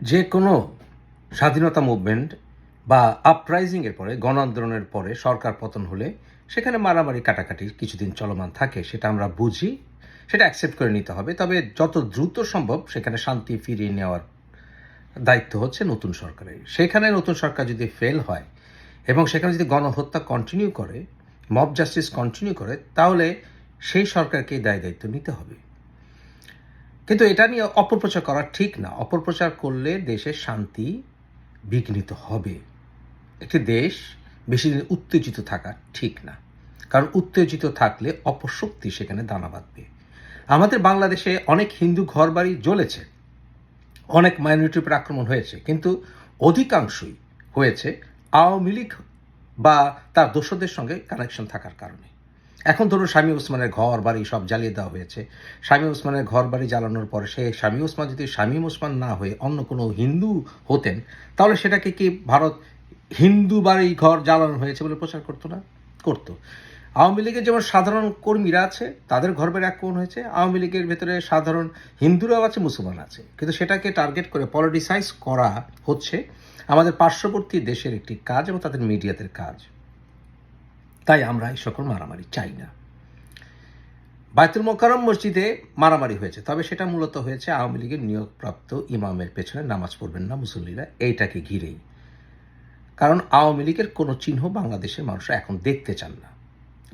যে কোনো স্বাধীনতা মুভমেন্ট বা আপরাইজিংয়ের পরে গণ আন্দোলনের পরে সরকার পতন হলে সেখানে মারামারি কাটাকাটি কিছুদিন চলমান থাকে, সেটা আমরা বুঝি, সেটা অ্যাকসেপ্ট করে নিতে হবে। তবে যত দ্রুত সম্ভব সেখানে শান্তি ফিরিয়ে নেওয়ার দায়িত্ব হচ্ছে নতুন সরকারের। সেখানে নতুন সরকার যদি ফেল হয় এবং সেখানে যদি গণহত্যা কন্টিনিউ করে মব জাস্টিস কন্টিনিউ করে, তাহলে সেই সরকারকেই দায় দায়িত্ব নিতে হবে। কিন্তু এটা নিয়ে অপপ্রচার করা ঠিক না। অপপ্রচার করলে দেশের শান্তি বিঘ্নিত হবে। একটি দেশ বেশি দিন উত্তেজিত থাকা ঠিক না। কারণ উত্তেজিত থাকলে অপশক্তি সেখানে দানা বাঁধবে। আমাদের বাংলাদেশে অনেক হিন্দু ঘরবাড়ি জ্বলেছে। অনেক মাইনরিটির উপর আক্রমণ হয়েছে। কিন্তু অধিকাংশই হয়েছে আওয়ামী লীগ বা তার দোষদের সঙ্গে কানেকশন থাকার কারণে। এখন ধরুন স্বামী ওসমানের ঘর, বাড়ি সব জ্বালিয়ে দেওয়া হয়েছে। স্বামী ওসমানের ঘর, বাড়ি জ্বালানোর পরে সে স্বামী ওসমান যদি স্বামী ওসমান না হয়ে অন্য কোনো হিন্দু হতেন, তাহলে সেটাকে কি ভারত হিন্দু বাড়ি ঘর জ্বালানো হয়েছে বলে প্রচার করতো না? করতো। আওয়ামী লীগের যেমন সাধারণ কর্মীরা আছে, তাদের ঘর বাড়ি আক্রমণ হয়েছে, আওয়ামী লীগের ভেতরে সাধারণ হিন্দুরাও আছে, মুসলমান আছে। কিন্তু সেটাকে টার্গেট করে পলিটিসাইজ করা হচ্ছে আমাদের পার্শ্ববর্তী দেশের একটি কাজ এবং তাদের মিডিয়াদের কাজ। তাই আমরা এই সকল মারামারি চাই না। বাইতুল মোকারম মসজিদে মারামারি হয়েছে, তবে সেটা মূলত হয়েছে আওয়ামী লীগের নিয়োগপ্রাপ্ত ইমামের পেছনে নামাজ পড়বেন না মুসল্লিরা, এইটাকে ঘিরেই। কারণ আওয়ামী লীগের কোনো চিহ্ন বাংলাদেশের মানুষরা এখন দেখতে চান না।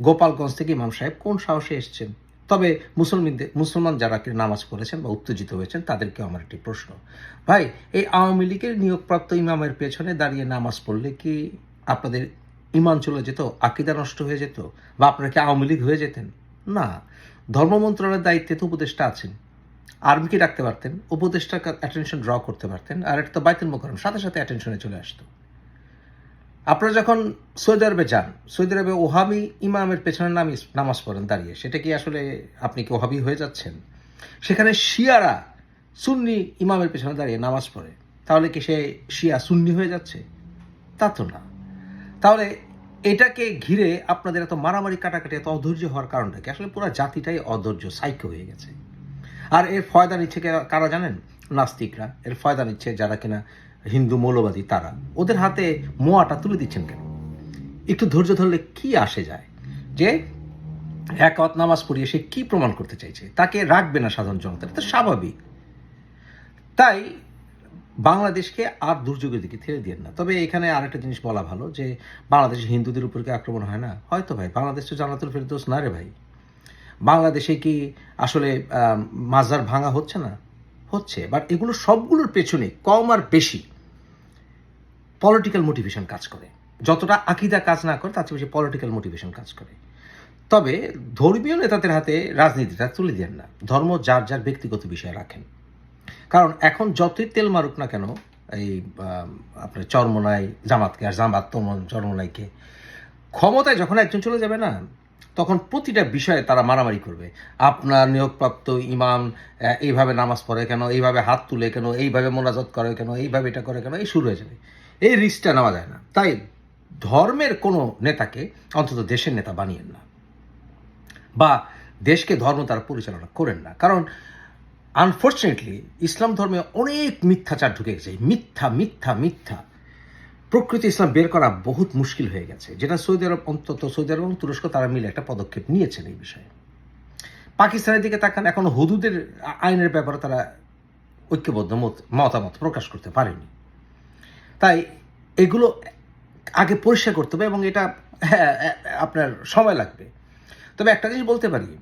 গোপালগঞ্জ থেকে ইমাম সাহেব কোন সাহসে এসছেন? তবে মুসলমানদের মুসলমান যারা কি নামাজ পড়েছেন বা উত্তেজিত হয়েছেন তাদেরকে আমার একটি প্রশ্ন। ভাই, এই আওয়ামী লীগের নিয়োগপ্রাপ্ত ইমামের পেছনে দাঁড়িয়ে নামাজ পড়লে কি আপনাদের ইমান চলে যেত, আকিদা নষ্ট হয়ে যেত বা আপনারা কি আওয়ামী লীগ হয়ে যেতেন? না। ধর্ম মন্ত্রণালয়ের দায়িত্বে তো উপদেষ্টা আছেন। আর্মিকে ডাকতে পারতেন? উপদেষ্টার অ্যাটেনশন ড্র করতে পারতেন। আর এটা তো বাইতুল মোকরম সাথে সাথে অ্যাটেনশনে চলে আসতো। আপনারা যখন সৌদি আরবে যান, সৌদি আরবে ওহাবি ইমামের পেছনে নামিজ নামাজ পড়েন, দাঁড়িয়ে। সেটা কি আসলে আপনি কি ওহাবি হয়ে যাচ্ছেন? সেখানে শিয়ারা সুন্নি ইমামের পেছনে দাঁড়িয়ে নামাজ পড়ে। তাহলে কি সে শিয়া সুন্নি হয়ে যাচ্ছে? তা তো না। তাহলে এটাকে ঘিরে আপনাদের এত মারামারি কাটাকাটি, এত অধৈর্য হওয়ার কারণটা কি? আসলে পুরো জাতিটাই অধৈর্য সাইকো হয়ে গেছে। আর এর ফয়দা নিচ্ছে কারা জানেন? নাস্তিকরা। এর ফয়দা নিচ্ছে যারা কিনা হিন্দু মৌলবাদী, তারা। ওদের হাতে মোয়াটা তুলে দিচ্ছেন কেন? একটু ধৈর্য ধরলে কি আসে যায়? যে এক অত নামাজ পড়িয়ে সে কি প্রমাণ করতে চাইছে? তাকে রাখবে না সাধারণ জনতা, এটা স্বাভাবিক। তাই বাংলাদেশকে আর দুর্যোগের দিকে ঠেলে দিয়ে না। তবে এখানে আরেকটা জিনিস বলা ভালো যে, বাংলাদেশে হিন্দুদের উপর কি আক্রমণ হয় না। হয়তো ভাই, বাংলাদেশ তো জানাতুল ফেরদোস না রে ভাই। বাংলাদেশে কি আসলে মাজার ভাঙা হচ্ছে না? হচ্ছে বাট এগুলো সবগুলোর পেছনে কম আর বেশি পলিটিক্যাল মোটিভেশন কাজ করে। যতটা আকিদা কাজ না করে, তার চেয়ে বেশি পলিটিক্যাল মোটিভেশন কাজ করে। তবে ধর্মীয় নেতাদের হাতে রাজনীতিটা তুলে দেন না। ধর্ম যার যার ব্যক্তিগত বিষয় রাখেন। কারণ এখন যতই তেল মারুক না কেন, এই আপনার চরমনাই জামাতকে আর জামাত চরমনাইকে, ক্ষমতায় যখন একজন চলে যাবে না, তখন প্রতিটা বিষয়ে তারা মারামারি করবে। আপনার নিয়োগপ্রাপ্ত ইমাম এইভাবে নামাজ পড়ে কেন, এইভাবে হাত তুলে কেন, এইভাবে মোনাজত করে কেন, এইভাবে এটা করে কেন, এই শুরু হয়ে যাবে। এই রিস্কটা নেওয়া যায় না। তাই ধর্মের কোনো নেতাকে অন্তত দেশের নেতা বানিয়েন না। বা দেশকে ধর্ম তারা পরিচালনা করেন না। কারণ আনফর্চুনেটলি ইসলাম ধর্মে অনেক মিথ্যাচার ঢুকে গেছে। মিথ্যা মিথ্যা মিথ্যা। প্রকৃত ইসলাম বের করা বহুত মুশকিল হয়ে গেছে। যেটা সৌদি আরব অন্তত সৌদি আরব এবং তুরস্ক তারা মিলে একটা পদক্ষেপ নিয়েছেন এই বিষয়ে। পাকিস্তানের দিকে তাকান এখন হুদুদের আইনের ব্যাপারে তারা ঐক্যবদ্ধ মত মতামত প্রকাশ করতে পারেনি। তাই এগুলো আগে পরিষ্কার করতে হবে এবং এটা হ্যাঁ, আপনার সময় লাগবে। তবে একটা জিনিস বলতে পারি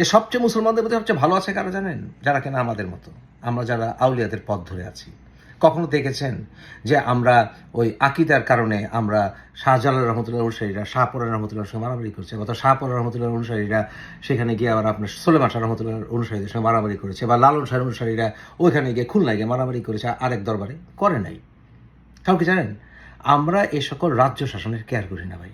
যে সবচেয়ে মুসলমানদের মধ্যে সবচেয়ে ভালো আছে কারা জানেন? যারা কিনা আমাদের মতো। আমরা যারা আউলিয়াদের পথ ধরে আছি। কখনো দেখেছেন যে আমরা ওই আকিদার কারণে আমরা শাহজালাল রহমতুল্লাহ অনুসারীরা শাহপুর রহমতুল্লাহ সঙ্গে মারামারি করছে। গত শাহপুর রহমতুল্লাহ অনুসারীরা সেখানে গিয়ে আবার আপনার সোলেমান শাহ রহমতুল্লাহ অনুসারীদের সঙ্গে মারামারি করেছে বা লালন শাহ অনুসারীরা ওইখানে গিয়ে খুলনায় গিয়ে মারামারি করেছে আরেক দরবারে করে নাই। কারণ কি জানেন? আমরা এ সকল রাজ্য শাসনের কেয়ার করি না ভাই।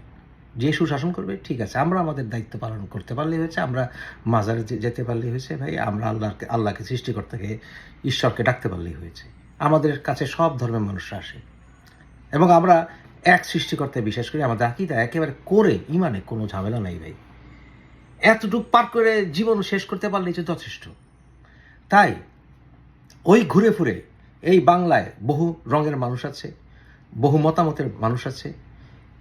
যে সুশাসন করবে, ঠিক আছে, আমরা আমাদের দায়িত্ব পালন করতে পারলেই হয়েছে, আমরা মাজারে যেতে পারলেই হয়েছে, ভাই, আমরা আল্লাহকে আল্লাহকে, সৃষ্টিকর্তাকে, ঈশ্বরকে ডাকতে পারলেই হয়েছে। আমাদের কাছে সব ধর্মের মানুষরা আসে। এবং আমরা এক সৃষ্টিকর্তায় বিশ্বাস করি, আমাদের আকিদা একেবারে করে, ইমানে কোনো ঝামেলা নাই, ভাই। এতটুক পার করে জীবন শেষ করতে পারলেই তো যথেষ্ট। তাই, ওই ঘুরে ফুরে এই বাংলায় বহু রঙের মানুষ আছে, বহু মতামতের মানুষ আছে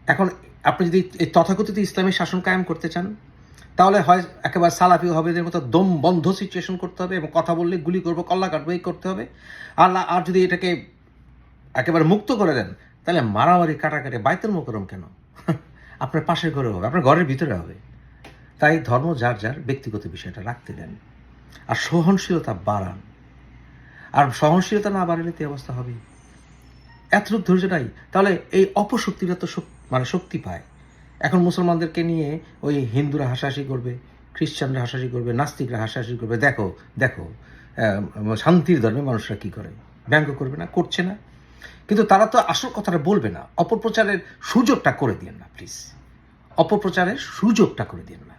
এখন আপনি যদি এই তথাকথিত ইসলামী শাসন কায়েম করতে চান, তাহলে হয় একেবারে সালাফি হবে এদের মতো দম বন্ধ সিচুয়েশন করতে হবে এবং কথা বললে গুলি করব, কল্লা কাটবো, এই করতে হবে। আর আর যদি এটাকে একেবারে মুক্ত করে দেন, তাহলে মারামারি কাটাকাটি বাইতের মোকরম কেন? আপনার পাশের ঘরে হবে, আপনার ঘরের ভিতরে হবে। তাই ধর্ম যার যার, ব্যক্তিগত বিষয়টা রাখতে দেন। আর সহনশীলতা বাড়ান। আর সহনশীলতা না বাড়ালে তো অবস্থা হবেই। এতটুকু ধৈর্য নাই। তাহলে এই অপশক্তিরা তো শক- মানে শক্তি পায়। এখন মুসলমানদেরকে নিয়ে ওই হিন্দুরা হাসাহাসি করবে, খ্রিস্টানরা হাসাহাসি করবে, নাস্তিকরা হাসাহাসি করবে। দেখো দেখো শান্তির ধর্মে মানুষরা কি করে? ব্যঙ্গ করবে না, করছে না। কিন্তু তারা তো আসল কথাটা বলবে না, অপপ্রচারের সুযোগটা করে দিন না প্লিজ অপপ্রচারের সুযোগটা করে দিন না।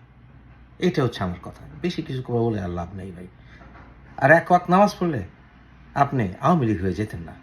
এটা হচ্ছে আমার কথা। বেশি কিছু করে বলে আর লাভ নেই ভাই। আর এক ওয়াক্ত নামাজ পড়লে আপনি আওয়ামী লীগ হয়ে যেতেন না।